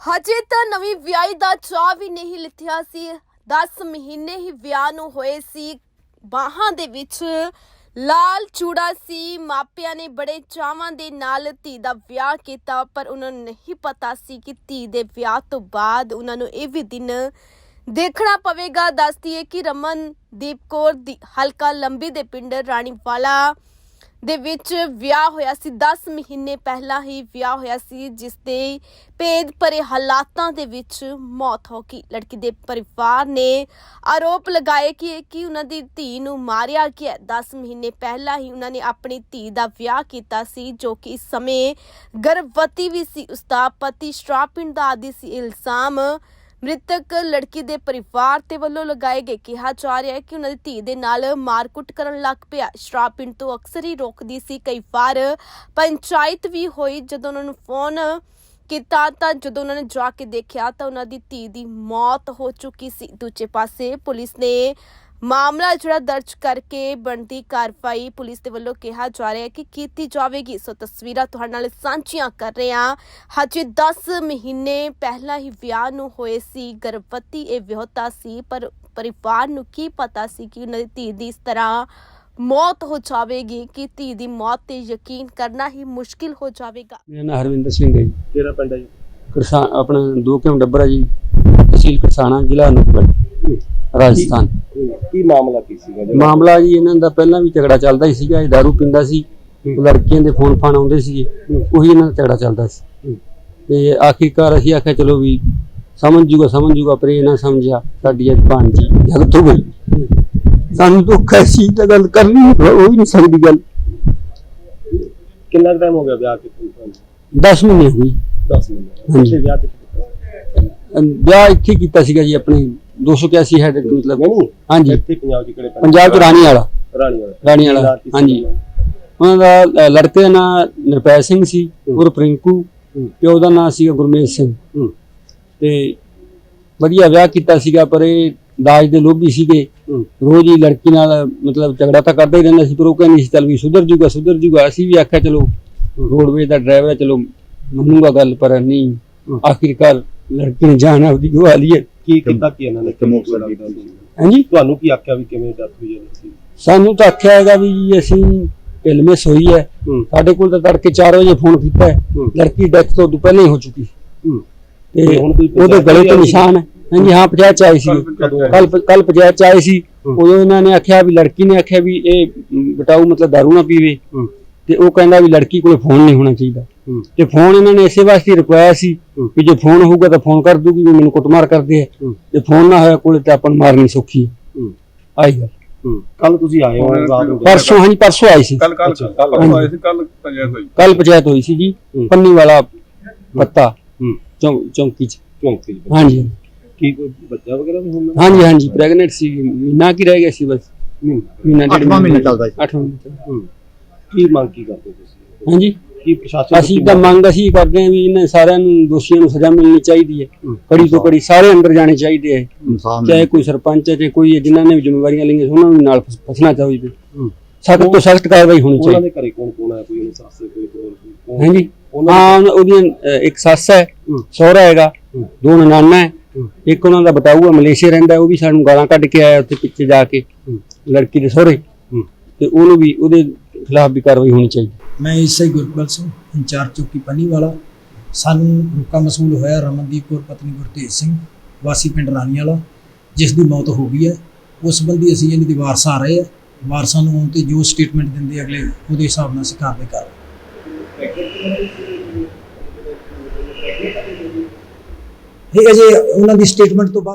ਹਜੇ ਤਾਂ ਨਵੀਂ ਵਿਆਹੀ ਦਾ ਚਾਹ ਵੀ ਨਹੀਂ ਲਿਥਿਆ ਸੀ। 10 ਮਹੀਨੇ ਹੀ ਵਿਆਹ ਨੂੰ ਹੋਏ ਸੀ। ਬਾਹਾਂ ਦੇ ਵਿੱਚ ਲਾਲ ਚੂੜਾ ਸੀ। ਮਾਪਿਆਂ ਨੇ ਬੜੇ ਚਾਵਾਂ ਦੇ ਨਾਲ ਧੀ ਦਾ ਵਿਆਹ ਕੀਤਾ, ਪਰ ਉਹਨਾਂ ਨੂੰ ਨਹੀਂ ਪਤਾ ਸੀ ਕਿ ਧੀ ਦੇ ਵਿਆਹ ਤੋਂ ਬਾਅਦ ਉਹਨਾਂ ਨੂੰ ਇਹ ਵੀ ਦਿਨ ਦੇਖਣਾ ਪਵੇਗਾ। ਦੱਸਦੀ ਹੈ ਕਿ ਰਮਨਦੀਪ ਕੌਰ ਦੀ ਹਲਕਾ ਲੰਬੀ ਦੇ ਪਿੰਡ ਰਾਣੀਵਾਲਾ ਦੇ ਵਿੱਚ ਵਿਆਹ ਹੋਇਆ ਸੀ। 10 ਮਹੀਨੇ ਪਹਿਲਾਂ ਹੀ ਵਿਆਹ ਹੋਇਆ ਸੀ, ਜਿਸ ਦੇ ਭੇਦ ਭਰੇ ਹਾਲਾਤਾਂ ਦੇ ਵਿੱਚ ਮੌਤ ਹੋ ਗਈ। ਲੜਕੀ ਦੇ ਪਰਿਵਾਰ ਨੇ ਆਰੋਪ ਲਗਾਏ ਕਿ ਕਿ ਉਹਨਾਂ ਦੀ ਧੀ ਨੂੰ ਮਾਰਿਆ ਗਿਆ। 10 ਮਹੀਨੇ ਪਹਿਲਾਂ ਹੀ ਉਹਨਾਂ ਨੇ ਆਪਣੀ ਧੀ ਦਾ ਵਿਆਹ ਕੀਤਾ ਸੀ, ਜੋ ਕਿ ਇਸ ਸਮੇਂ ਗਰਭਵਤੀ ਵੀ ਸੀ। ਉਸ ਦਾ ਪਤੀ ਸ਼ਰਾਬ ਪੀਣ ਦਾ ਆਦੀ ਸੀ। ਇਲਜ਼ਾਮ ਮ੍ਰਿਤਕ ਲੜਕੀ ਦੇ ਪਰਿਵਾਰ ਤੇ ਵੱਲੋਂ ਲਗਾਏ ਗਏ ਕਿਹਾ ਜਾ ਰਿਹਾ ਹੈ ਕਿ ਉਹਨਾਂ ਦੀ ਧੀ ਦੇ ਨਾਲ ਮਾਰਕੁੱਟ ਕਰਨ ਲੱਗ ਪਿਆ। ਸ਼ਰਾਬ ਪੀਣ ਤੋਂ ਅਕਸਰ ਹੀ ਰੋਕਦੀ ਸੀ। ਕਈ ਵਾਰ ਪੰਚਾਇਤ ਵੀ ਹੋਈ ਜਦੋਂ ਉਹਨਾਂ ਨੂੰ ਫੋਨ ਕੀਤਾ ਤਾਂ ਜਦੋਂ ਉਹਨਾਂ ਨੇ ਜਾ ਕੇ ਦੇਖਿਆ ਤਾਂ ਉਹਨਾਂ ਦੀ ਧੀ ਦੀ ਮੌਤ ਹੋ ਚੁੱਕੀ ਸੀ। ਦੂਜੇ ਪਾਸੇ ਪੁਲਿਸ ਨੇ ਮਾਮਲਾ ਜਿਹੜਾ ਦਰਜ ਕਰਕੇ ਬਣਦੀ ਕਾਰਵਾਈ ਪੁਲਿਸ ਦੇ ਵੱਲੋਂ ਕਿਹਾ ਜਾ ਰਿਹਾ ਹੈ ਕਿ ਕੀਤੀ ਜਾਵੇਗੀ। ਸੋ ਤਸਵੀਰਾਂ ਤੁਹਾਡੇ ਨਾਲ ਸਾਂਝੀਆਂ ਕਰ ਰਹੇ ਹਾਂ। ਹਜੇ 10 ਮਹੀਨੇ ਪਹਿਲਾਂ ਹੀ ਵਿਆਹ ਨੂੰ ਹੋਏ ਸੀ। ਗਰਭਵਤੀ ਇਹ ਵਿਆਹਤਾ ਸੀ ਪਰ ਪਰਿਵਾਰ ਨੂੰ ਕੀ ਪਤਾ ਸੀ ਕਿ ਉਹਨਾਂ ਦੀ ਧੀ ਦੀ ਇਸ ਤਰ੍ਹਾਂ ਮੌਤ ਹੋ ਜਾਵੇਗੀ ਕਿ ਧੀ ਦੀ ਮੌਤ ਤੇ ਯਕੀਨ ਕਰਨਾ ਹੀ ਮੁਸ਼ਕਿਲ ਹੋ ਜਾਵੇਗਾ। ਮੇਰਾ ਨਾਮ ਹਰਵਿੰਦਰ ਸਿੰਘ ਹੈ ਜੀ। ਕਿਹੜਾ ਪਿੰਡ ਹੈ ਜੀ? ਕਿਰਸਾ ਆਪਣਾ ਦੋ ਕਿਮ ਡੱਬਰਾ ਜੀ? ਤਹਿਸੀਲ ਕਿਰਸਾਣਾ ਜ਼ਿਲ੍ਹਾ ਅਨੰਦਪੁਰ। ਰਾਜਸਥਾਨ। ਕੀ ਮਾਮਲਾ ਕੀ ਸੀਗਾ ਜਿਹੜਾ ਮਾਮਲਾ ਜੀ ਇਹਨਾਂ ਦਾ ਪਹਿਲਾਂ ਵੀ ਝਗੜਾ ਚੱਲਦਾ ਹੀ ਸੀਗਾ ਇਹ दारू ਪੀਂਦਾ ਸੀ ਉਹ ਲੜਕੀਆਂ ਦੇ ਫੋਨ ਫਾਨ ਆਉਂਦੇ ਸੀਗੇ ਉਹੀ ਇਹਨਾਂ ਦਾ ਝਗੜਾ ਚੱਲਦਾ ਸੀ। ਤੇ ਆਖਿਰਕਾਰ ਅਸੀਂ ਆਖਿਆ ਚਲੋ ਵੀ ਸਮਝ ਜੂਗਾ ਸਮਝ ਜੂਗਾ ਪਰ ਇਹ ਨਾ ਸਮਝਿਆ ਸਾਡੀ ਅੱਜ ਭਾਂਜੀ ਜਗਤ ਹੋ ਗਈ। ਸਾਨੂੰ ਦੁੱਖ ਹੈ ਸੀ ਤਾਂ ਗੱਲ ਕਰਨੀ ਹੋ ਹੀ ਨਹੀਂ ਸਕਦੀ ਗੱਲ। ਕਿੰਨਾ ਟਾਈਮ ਹੋ ਗਿਆ ਵਿਆਹ ਕੀਤੇ ਨੂੰ 10 ਮਹੀਨੇ ਹੋਈ 10 ਮਹੀਨੇ। ਵਿਆਹ ਕੀਤਾ ਸੀ? ਵਿਆਹ ਇੱਥੇ ਕੀਤਾ ਸੀਗਾ ਜੀ ਆਪਣੇ 281 ਹੈਡ ਮਤਲਬ ਨਹੀਂ ਨਹੀਂ। ਹਾਂਜੀ। ਇੱਥੇ ਪੰਜਾਬ ਚ ਕਿਹੜੇ ਪੰਜਾਬ ਚ ਰਾਣੀ ਵਾਲਾ। ਰਾਣੀ ਵਾਲਾ। ਰਾਣੀ ਵਾਲਾ ਹਾਂਜੀ। ਉਹਦਾ? ਉਹਨਾਂ ਦਾ ਲੜਕੇ ਦਾ ਨਾਂ ਨਿਰਪੈ ਸਿੰਘ ਸੀ ਉਰ ਪ੍ਰਿੰਕੂ। ਪਿਓ ਦਾ ਨਾਂ ਸੀਗਾ ਗੁਰਮੇਜ ਸਿੰਘ। ਤੇ ਵਧੀਆ ਵਿਆਹ ਕੀਤਾ ਸੀਗਾ ਪਰ ਇਹ ਦਾਜ ਦੇ ਲੋਭੀ ਸੀਗੇ। ਰੋਜ਼ ਹੀ ਲੜਕੀ ਨਾਲ ਮਤਲਬ ਝਗੜਾ ਤਾਂ ਕਰਦਾ ਹੀ ਰਹਿੰਦਾ ਸੀ ਪਰ ਉਹ ਕਹਿੰਦੀ ਸੀ ਚੱਲ ਵੀ ਸੁਧਰ ਜੂਗਾ ਸੁਧਰ ਜੂਗਾ। ਅਸੀਂ ਵੀ ਆਖਿਆ ਚਲੋ ਰੋਡਵੇਜ਼ ਦਾ ਡਰਾਈਵਰ ਚਲੋ ਮੰਨੂਗਾ ਗੱਲ ਪਰ ਨਹੀਂ। ਆਖਿਰਕਾਰ ਲੜਕੀ ਨੇ ਜਾਨ ਆਪਦੀ ਗਵਾ ਲਈ ਹੈ। ਕੀ ਕੀਤਾ ਕੀ ਇਹਨਾਂ ਨੇ? ਹਾਂਜੀ? ਤੁਹਾਨੂੰ ਕੀ ਆਖਿਆ ਵੀ ਕਿਵੇਂ ਡੈਥ ਹੋਈ ਹੈ ਸਾਨੂੰ ਤਾਂ ਆਖਿਆ ਹੈਗਾ ਵੀ ਜੀ ਅਸੀਂ ਇਲਮਿਸ ਹੋਈ ਹੈ। ਹੂੰ। ਸਾਡੇ ਕੋਲ ਤਾਂ ਤੜਕੇ 4 ਵਜੇ ਫੋਨ ਕੀਤਾ ਹੈ। ਹੂੰ। ਲੜਕੀ ਡੈਥ ਤੋਂ ਉਦੋਂ ਪਹਿਲਾਂ ਹੀ ਹੋ ਚੁੱਕੀ। ਹੂੰ। ਤੇ ਤੇ ਹੁਣ ਕੋਈ ਉਹਦੇ ਗਲੇ ਤੇ ਨਿਸ਼ਾਨ ਹੈ। ਹਾਂਜੀ ਹਾਂ ਪੰਚਾਇਤ ਚ ਸੀ। ਕੱਲ ਕੱਲ ਪੰਚਾਇਤ ਚ ਆਏ ਸੀ। ਹੂੰ। ਉਦੋਂ ਇਹਨਾਂ ਨੇ ਆਖਿਆ ਵੀ ਲੜਕੀ ਨੇ ਆਖਿਆ ਵੀ ਇਹ ਮ, ਬਟਾਊ ਮਤਲਬ ਦਾਰੂ ਨਾ ਪੀਵੇ। ਹੂੰ। ਤੇ ਉਹ ਕਹਿੰਦਾ ਵੀ ਲੜਕੀ ਕੋਲੇ ਫੋਨ ਨਹੀਂ ਹੋਣਾ ਚਾਹੀਦਾ। ਤੇ ਫੋਨ ਇਹਨਾਂ ਨੇ ਇਸੇ ਵਾਸਤੇ ਰੁਕਵਾਇਆ ਸੀ। ਵੀ ਜੇ ਫੋਨ ਹੋਊਗਾ ਤਾਂ ਫੋਨ ਕਰ ਦੂਗੀ ਵੀ ਮੈਨੂੰ ਕੁੱਟਮਾਰ ਕਰਦੇ ਆ। ਹੂੰ। ਤੇ ਫੋਨ ਨਾ ਹੋਇਆ ਕੋਲੇ ਤਾਂ ਆਪਾਂ ਮਾਰਨੀ ਸੌਖੀ ਆਈ ਗੱਲ। ਕੱਲ ਤੁਸੀਂ ਆਏ ਹੋ ਰਾਤ ਨੂੰ। ਪਰਸੋਂ ਹਾਂਜੀ ਪਰਸੋਂ ਆਈ ਸੀ। ਕੱਲ ਕੱਲ ਅੱਛਾ, ਕੱਲ ਕੱਲ੍ਹ ਆਏ ਸੀ ਕੱਲ ਪੰਚਾਇਤ ਹੋਈ। ਕੱਲ ਪੰਚਾਇਤ ਹੋਈ ਸੀ ਜੀ। ਪੰਨੀ ਵਾਲਾ ਪੱਤਾ। ਚੌਂਕੀ ਚ। ਚੌਂਕੀ। ਹਾਂਜੀ। ਕੀ ਕੋਈ ਬੱਚਾ ਵਗੈਰਾ ਵੀ ਹੁੰਦਾ? ਹਾਂਜੀ ਹਾਂਜੀ ਪ੍ਰੈਗਨੈਂਟ ਸੀ। ਮਹੀਨਾ ਕੀ ਰਹਿ ਗਿਆ ਸੀ ਬਸ। ਮਹੀਨਾ। ਮਹੀਨਾ ਚੱਲਦਾ ਸੀ। ਅੱਠਵਾਂ ਮਹੀਨਾ। ਹੂੰ। ਕੀ ਮੰਗ ਕੀ ਕਰਦੇ ਤੁਸੀਂ? ਹਾਂਜੀ। ਕੀ ਪ੍ਰਸ਼ਾਸਨ ਅਸੀਂ ਤਾਂ ਮੰਗ ਅਸੀਂ ਕਰਦੇ ਹਾਂ ਵੀ ਇਹਨਾਂ ਸਾਰਿਆਂ ਨੂੰ ਦੋਸ਼ੀਆਂ ਨੂੰ ਸਜ਼ਾ ਮਿਲਣੀ ਚਾਹੀਦੀ ਹੈ। ਕੜੀ ਤੋਂ ਕੜੀ ਸਾਰੇ ਅੰਦਰ ਜਾਣੇ ਚਾਹੀਦੇ ਹੈ ਚਾਹੇ ਕੋਈ ਸਰਪੰਚ ਹੈ ਚਾਹੇ ਕੋਈ ਹੈ, ਜਿਨ੍ਹਾਂ ਨੇ ਵੀ ਜ਼ਿੰਮੇਵਾਰੀਆਂ ਲਈਆਂ ਉਹਨਾਂ ਨੂੰ ਨਾਲ ਫਸ- ਫਸਣਾ ਚਾਹੀਦਾ। ਸਖਤ ਤੋਂ ਸਖਤ ਕਾਰਵਾਈ ਹੋਣੀ ਉਹਨਾਂ ਚਾਹੀਦੀ ਦੇ ਘਰੇ ਕੌਣ ਕੌਣ ਹੈ ਕੋਈ ਉਹਨੂੰ ਸੱਸ ਕੋਈ ਕੌਣ? ਹਾਂਜੀ ਉਹਨਾਂ ਹਾਂ ਉਹਨਾਂ- ਉਹਦੀਆਂ ਇੱਕ ਸੱਸ ਹੈ। ਸਹੁਰਾ ਹੈਗਾ। ਦੋ ਨਨਾਨਾ ਹੈ। ਇੱਕ ਉਹਨਾਂ ਦਾ ਬਟਾਊ ਹੈ ਮਲੇਸ਼ੀਆ ਰਹਿੰਦਾ ਉਹ ਵੀ ਸਾਨੂੰ ਗਾਲਾਂ ਕੱਢ ਕੇ ਆਇਆ ਉੱਥੇ ਪਿੱਛੇ ਜਾ ਕੇ। ਲੜਕੀ ਦੇ ਸਹੁਰੇ। ਤੇ ਉਹਨੂੰ ਵੀ ਉਹਦੇ ਖਿਲਾਫ ਵੀ ਕਾਰਵਾਈ ਹੋਣੀ ਚਾਹੀਦੀ ਮੈਂ ਈਸਾਈ ਗੁਰਪਾਲ ਸਿੰਘ, ਇੰਚਾਰਜ ਚੌਕੀ ਪੰਨੀ ਵਾਲਾ। ਸਾਨੂੰ ਰੁਕਾ ਮਸੂਲ ਹੋਇਆ ਰਮਨਦੀਪ ਕੌਰ, ਪਤਨੀ ਗੁਰਤੇਜ ਸਿੰਘ, ਵਾਸੀ ਪਿੰਡ ਰਾਣੀ ਵਾਲਾ, ਜਿਸ ਦੀ ਮੌਤ ਹੋ ਗਈ ਹੈ। ਉਸ ਸੰਬੰਧੀ ਅਸੀਂ ਇਹਨਾਂ ਦੀ ਵਾਰਸ ਆ ਰਹੇ ਆ ਵਾਰਸਾਂ ਨੂੰ ਆਉਣ ਤੇ ਜੋ ਸਟੇਟਮੈਂਟ ਦਿੰਦੇ ਅਗਲੇ, ਉਹਦੇ ਹਿਸਾਬ ਨਾਲ ਅਸੀਂ ਕਾਰਵਾਈ ਕਰ ਇਹ ਅਜੇ ਉਹਨਾਂ ਦੀ ਸਟੇਟਮੈਂਟ ਤੋਂ ਬਾਅਦ